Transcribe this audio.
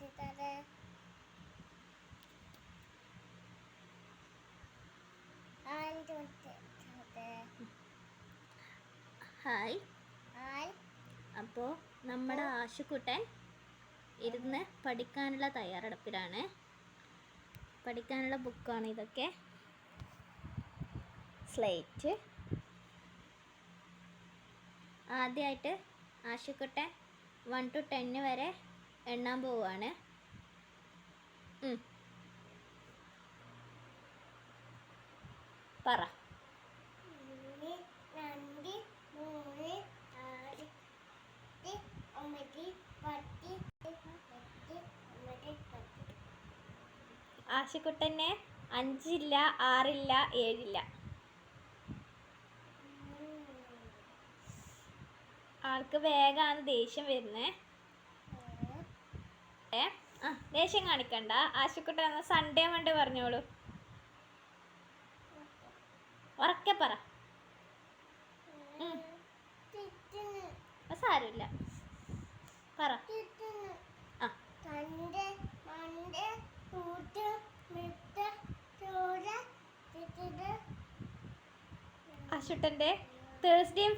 കുത്തിത്തരെ hi. അപ്പോൾ നമ്മുടെ ആശുക്കുട്ടൻ ഇരുന്ന് പഠിക്കാനുള്ള തയ്യാറെടുപ്പിലാണ്. പഠിക്കാനുള്ള ബുക്കാണ് ഇതൊക്കെ. സ്ലേറ്റ്. ആദ്യമായിട്ട് ആശുക്കുട്ടൻ വൺ ടു ടെന്ന് വരെ എണ്ണാൻ പോവുകയാണ് ഉം. പറ. ആശുക്കുട്ടന് അഞ്ചില്ല ആറില്ല ഏഴില്ല. ആൾക്ക് വേഗമാണ് ദേഷ്യം വരുന്നത് ഏ? ആ ദേഷ്യം കാണിക്കണ്ട. ആശുക്കുട്ടൻ എന്നാ സൺഡേ മണ്ടേ പറഞ്ഞോളൂ. ഉറക്കെ പറ. സാരമില്ല പറ. ആ. ആശുട്ടന്റെ തേഴ്സ്ഡേയും